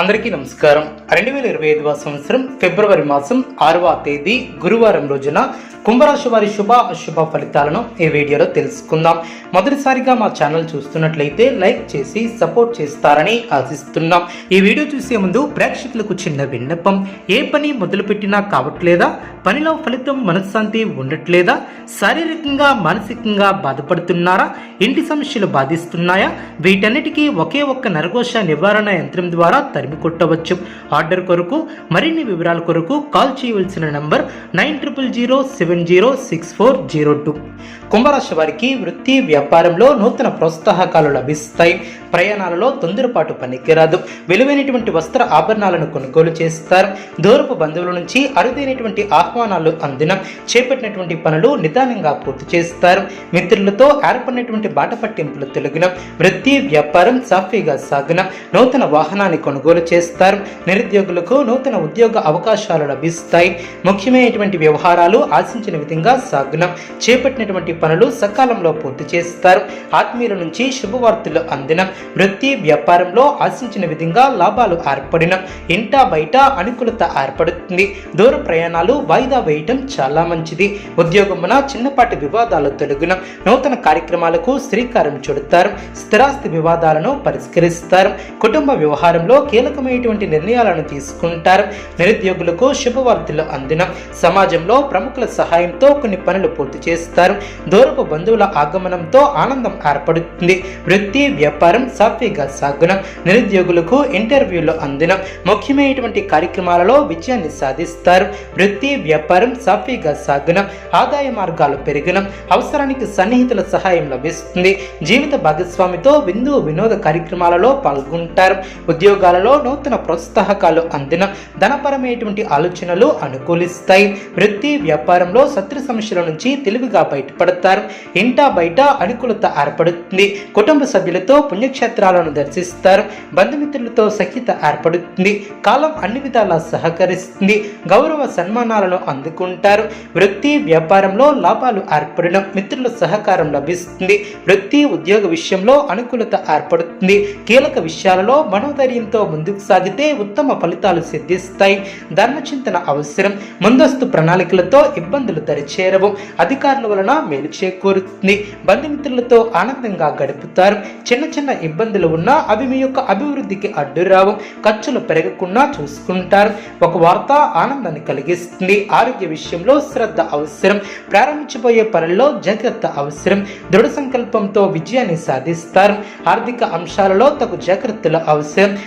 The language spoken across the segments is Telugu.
అందరికీ నమస్కారం. రెండు వేల ఇరవై ఐదవ సంవత్సరం ఫిబ్రవరి మాసం ఆరవ తేదీ గురువారం రోజున కుంభరాశి వారి శుభ అశుభ ఫలితాలను ఈ వీడియోలో తెలుసుకుందాం. మొదటిసారిగా మా ఛానల్ చూస్తున్నట్లయితే లైక్ చేసి సపోర్ట్ చేస్తారని ఆశిస్తున్నాం. ఈ వీడియో చూసే ముందు ప్రేక్షకులకు చిన్న విన్నపం. ఏ పని మొదలుపెట్టినా కావట్లేదా? పనిలో ఫలితం మనశ్శాంతి ఉండట్లేదా? శారీరకంగా మానసికంగా బాధపడుతున్నారా? ఇంటి సమస్యలు బాధిస్తున్నాయా? వీటన్నిటికీ ఒకే ఒక్క నరకోశ నివారణ యంత్రం ద్వారా తరిమి కొట్టవచ్చు. ఆర్డర్ కొరకు మరిన్ని వివరాల కొరకు కాల్ చేయవలసిన number nine triple zero seven zero six four zero two. కుంభరాశి వారికి వృత్తి వ్యాపారంలో నూతన ప్రోత్సాహకాలు లభిస్తాయి. ప్రయాణాలలో తొందరపాటు పనికిరాదు. విలువైనటువంటి వస్త్ర ఆభరణాలను కొనుగోలు చేస్తారు. దూరపు బంధువుల నుంచి అరుదైనటువంటి ఆహ్వానాలు అందిన చేపట్టినటువంటి పనులు నిదానంగా పూర్తి చేస్తారు. మిత్రులతో ఏర్పడినటువంటి బాట పట్టింపులు తొలగిన వృత్తి వ్యాపారం సాఫీగా సాగిన నూతన వాహనాన్ని కొనుగోలు చేస్తారు. నిరుద్యోగులకు నూతన ఉద్యోగ అవకాశాలు లభిస్తాయి. ముఖ్యమైనటువంటి వ్యవహారాలు ఆశించిన విధంగా సాగునం. చేపట్టినటువంటి పనులు సకాలంలో పూర్తి చేస్తారు. ఆత్మీయుల నుంచి శుభవార్తలు అందిన. వృత్తి వ్యాపారంలో ఆశించిన విధంగా లాభాలు ఏర్పడిన. ఇంట బయట అనుకూలత ఏర్పడుతుంది. దూర ప్రయాణాలు వాయిదా వేయటం చాలా మంచిది. ఉద్యోగమున చిన్నపాటి వివాదాలు తొలగిన. నూతన కార్యక్రమాలకు శ్రీకారం చుడతారు. స్థిరాస్తి వివాదాలను పరిష్కరిస్తారు. కుటుంబ వ్యవహారంలో కీలకమైనటువంటి నిర్ణయాలను తీసుకుంటారు. నిరుద్యోగులకు శుభవార్తలు అందిన సమాజంలో ప్రముఖుల సహాయంతో కొన్ని పనులు పూర్తి చేస్తారు. దూరపు బంధువుల ఆగమనంతో ఆనందం ఏర్పడుతుంది. వృత్తి వ్యాపారం సాఫీగా సాగున నిరుద్యోగులకు ఇంటర్వ్యూలు అందిన ముఖ్యమైనటువంటి కార్యక్రమాలలో విజయాన్ని సాధిస్తారు. వృత్తి వ్యాపారం సాఫీగా సాగున ఆదాయ మార్గాలు పెరిగిన అవసరానికి సన్నిహితుల సహాయం లభిస్తుంది. జీవిత భాగస్వామితో విందు వినోద కార్యక్రమాలలో పాల్గొంటారు. ఉద్యోగాలలో నూతన ప్రోత్సాహకాలు అందిన ధనపరమైనటువంటి ఆలోచనలు అనుకూలిస్తాయి. వృత్తి వ్యాపారంలో శత్రు సమస్యల నుంచి తెలివిగా బయటపడతారు. ఇంటా బయట అనుకూలత ఏర్పడుతుంది. కుటుంబ సభ్యులతో పుణ్యక్షేత్రాలను దర్శిస్తారు. బంధుమిత్రులతో సఖ్యత ఏర్పడుతుంది. కాలం అన్ని విధాలా సహకరిస్తుంది. గౌరవ సన్మానాలను అందుకుంటారు. వృత్తి వ్యాపారంలో లాభాలు ఏర్పడడం మిత్రుల సహకారం లభిస్తుంది. వృత్తి ఉద్యోగ విషయంలో అనుకూలత ఏర్పడుతుంది. కీలక విషయాలలో మనోధైర్యంతో ముందుకు సాగితే ఉత్తమ ఫలితాలు సిద్ధిస్తాయి. ధర్మచింతన అవసరం. ముందస్తు ప్రణాళికలతో ఇబ్బందులు దరిచేరవు. అధికారుల వలన మేలు చేకూరుతుంది. బంధుమిత్రులతో ఆనందంగా గడుపుతారు. చిన్న చిన్న ఇబ్బందులు ఉన్నా అవి మీ యొక్క అభివృద్ధికి అడ్డురావు ఖర్చులు పెరగకుండా చూసుకుంటారు. ఒక వార్త ఆనందాన్ని కలిగిస్తుంది. ఆరోగ్య విషయంలో శ్రద్ధ అవసరం. ప్రారంభించబోయే పనుల్లో జాగ్రత్త అవసరం. దృఢ సంకల్పంతో విజయాన్ని సాధిస్తారు. ఆర్థిక అంశాలలో తగు జాగ్రత్తలు అవసరం.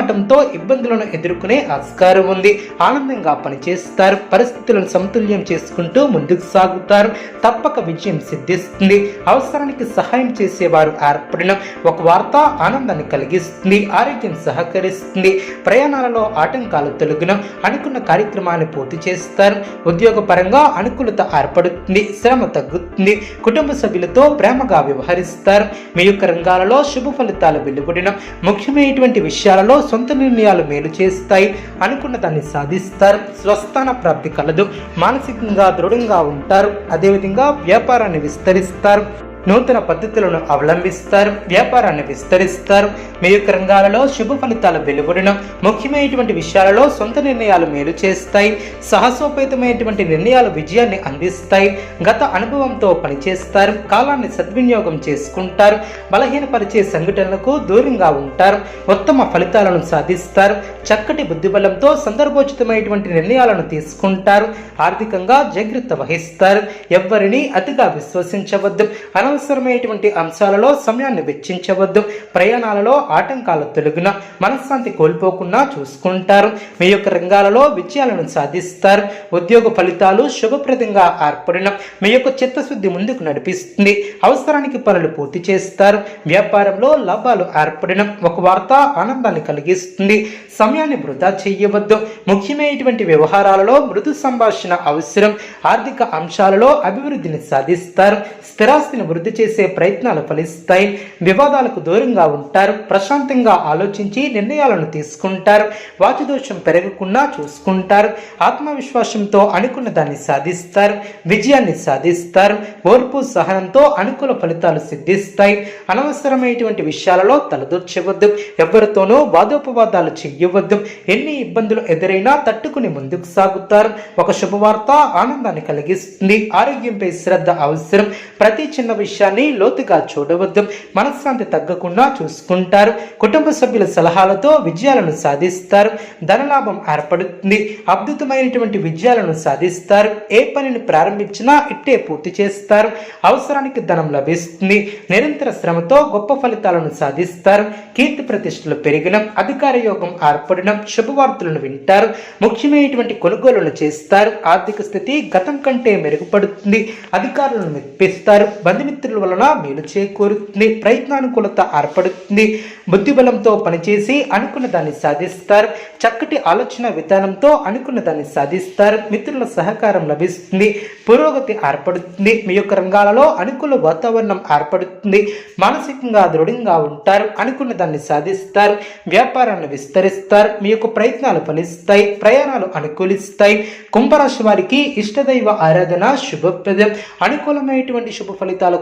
మొహమాటంతో ఇబ్బందులను ఎదుర్కొనే ఆస్కారం ఉంది. ఆనందంగా పనిచేస్తారు. పరిస్థితులను సమతుల్యం చేసుకుంటూ ముందుకు సాగుతారు. తప్పక విజయం సిద్ధిస్తుంది. అవసరానికి సహాయం చేసేవారు ఏర్పడిన ఒక వార్త ఆనందాన్ని కలిగిస్తుంది. ఆరోగ్యం సహకరిస్తుంది. ప్రయాణాలలో ఆటంకాలు తొలగిన అనుకున్న కార్యక్రమాన్ని పూర్తి చేస్తారు. ఉద్యోగపరంగా అనుకూలత ఏర్పడుతుంది. శ్రమ తగ్గుతుంది. కుటుంబ సభ్యులతో ప్రేమగా వ్యవహరిస్తారు. మీ యొక్క రంగాలలో శుభ ఫలితాలు వెలువడిన ముఖ్యమైనటువంటి విషయాలలో సొంత నిర్ణయాలు మేలు చేస్తాయి అనుకున్న దాన్ని సాధిస్తారు. స్వస్థాన ప్రాప్తి కలదు. మానసికంగా దృఢంగా ఉంటారు. అదేవిధంగా వ్యాపారాన్ని విస్తరిస్తారు. నూతన పద్ధతులను అవలంబిస్తారు వ్యాపారాన్ని విస్తరిస్తారు. మీ యొక్క రంగాలలో శుభ ఫలితాలు వెలువడిన. ముఖ్యమైనటువంటి విషయాలలో సొంత నిర్ణయాలు మేలు చేస్తాయి. సాహసోపేతమైనటువంటి నిర్ణయాలు విజయాన్ని అందిస్తాయి. గత అనుభవంతో పనిచేస్తారు. కాలాన్ని సద్వినియోగం చేసుకుంటారు. బలహీనపరిచే సంఘటనలకు దూరంగా ఉంటారు. ఉత్తమ ఫలితాలను సాధిస్తారు. చక్కటి బుద్ధిబలంతో సందర్భోచితమైనటువంటి నిర్ణయాలను తీసుకుంటారు. ఆర్థికంగా జాగ్రత్త వహిస్తారు. ఎవ్వరిని అతిగా విశ్వసించవద్దు. అన అనవసరమైనటువంటి అంశాలలో సమయాన్ని వెచ్చించవద్దు. ప్రయాణాలలో ఆటంకాలు తొలగిన మనశ్శాంతి కోల్పోకుండా చూసుకుంటారు. మీ యొక్క రంగాలలో విజయాలను సాధిస్తారు. ఉద్యోగ ఫలితాలు శుభప్రదంగా ఏర్పడిన మీ యొక్క చిత్తశుద్ధి ముందుకు నడిపిస్తుంది. అవసరానికి పనులు పూర్తి చేస్తారు. వ్యాపారంలో లాభాలు ఏర్పడిన ఒక వార్త ఆనందాన్ని కలిగిస్తుంది. సమయాన్ని వృధా చేయవద్దు. ముఖ్యమైనటువంటి వ్యవహారాలలో మృదు సంభాషణ అవసరం. ఆర్థిక అంశాలలో అభివృద్ధిని సాధిస్తారు. స్థిరాస్తిని వృద్ధి వృద్ధి చేసే ప్రయత్నాలు ఫలిస్తాయి. వివాదాలకు దూరంగా ఉంటారు. ప్రశాంతంగా ఆలోచించి నిర్ణయాలను తీసుకుంటారు. వాచుదోషం పెరగకుండా చూసుకుంటారు. ఆత్మవిశ్వాసంతో అనుకున్న దాన్ని సాధిస్తారు. విజయాన్ని సాధిస్తారు. ఓర్పు సహనంతో అనుకూల ఫలితాలు సిద్ధిస్తాయి. అనవసరమైనటువంటి విషయాలలో తలదూర్చవద్దు. ఎవరితోనూ వాదోపవాదాలు చెయ్యవద్దు. ఎన్ని ఇబ్బందులు ఎదురైనా తట్టుకుని ముందుకు సాగుతారు. ఒక శుభవార్త ఆనందాన్ని కలిగిస్తుంది. ఆరోగ్యంపై శ్రద్ధ అవసరం. ప్రతి చిన్న విషయం విషయాన్ని లోతుగా చూడవద్దు. మనశ్శాంతి తగ్గకుండా చూసుకుంటారు. కుటుంబ సభ్యుల సలహాలతో విజయాలను సాధిస్తారు. ధనలాభం ఏర్పడుతుంది. అద్భుతమైనటువంటి విజయాలను సాధిస్తారు. ఏ పనిని ప్రారంభించినా ఇట్టే పూర్తి చేస్తారు. అవసరానికి ధనం లభిస్తుంది. నిరంతర శ్రమతో గొప్ప ఫలితాలను సాధిస్తారు. కీర్తి ప్రతిష్టలు పెరిగడం అధికార యోగం ఏర్పడడం శుభవార్తలను వింటారు. ముఖ్యమైనటువంటి కొనుగోలులు చేస్తారు. ఆర్థిక స్థితి గతం కంటే మెరుగుపడుతుంది. అధికారులను మెప్పిస్తారు. బంధుమిత్రుల మిత్రుల వలన మేలు చేకూరుతుంది ప్రయత్నానుకూలత ఏర్పడుతుంది. బుద్ధిబలంతో పనిచేసి అనుకున్న దాన్ని సాధిస్తారు. చక్కటి ఆలోచన విధానంతో అనుకున్న దాన్ని సాధిస్తారు. మిత్రుల సహకారం లభిస్తుంది పురోగతి ఏర్పడుతుంది. మీ యొక్క రంగాలలో అనుకూల వాతావరణం ఏర్పడుతుంది. మానసికంగా దృఢంగా ఉంటారు అనుకున్న దాన్ని సాధిస్తారు. వ్యాపారాన్ని విస్తరిస్తారు మీ యొక్క ప్రయత్నాలు ఫలిస్తాయి ప్రయాణాలు అనుకూలిస్తాయి. కుంభరాశి వారికి ఇష్టదైవ ఆరాధన శుభప్రదం. అనుకూలమైనటువంటి శుభ ఫలితాల